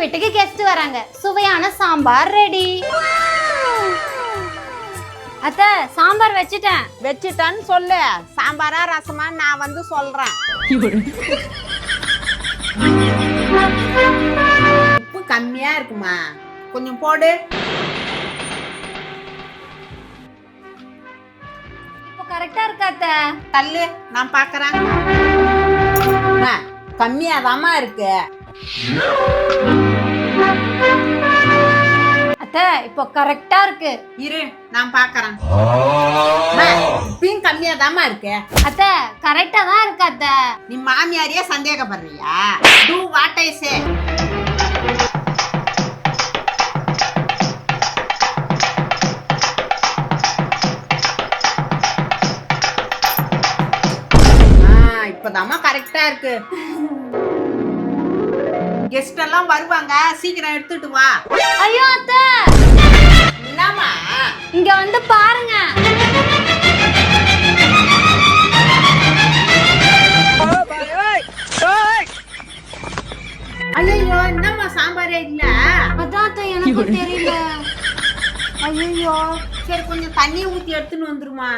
வீட்டுக்கு கெஸ்ட் வராங்க. சுவையான சாம்பார் ரெடி அத்தை சாம்பார் வச்சுட்டேன். வச்சுட்டேன்னு சொல்லு. சாம்பாரா ரசமா? நான் வந்து சொல்றேன். உப்பு கம்மியா இருக்குமா? கொஞ்சம் போடு. இப்போ கரெக்டா இருக்கா அத்தை? தள்ளு நான் பாக்குறேன். கம்மியாதாம்மா இருக்கு. அத்தை இப்போ கரெக்டா இருக்கு. இரு நான் பாக்குறேன். இப்பயும் கம்மியாதாம்மா இருக்கு. அத்தை கரெக்டா தான் இருக்கு அத்தை. நீ மாமியாரையே சந்தேகப்படுறியா? டூ வாட் ஐ சே இப்பதாம்மா கரெக்டா இருக்கு. கெஸ்ட் எல்லாம் வருவாங்க. சீக்கிரம் எடுத்துட்டு வா. ஐயோ அத்தை! என்னம்மா? இங்க வந்து பாருங்க. ஐயோ என்னம்மா சாம்பாரே இல்ல? அதான் அத்தை எனக்கும் தெரியல. ஐயோ சரி கொஞ்சம் தண்ணியை ஊத்தி எடுத்துன்னு வந்துருமா?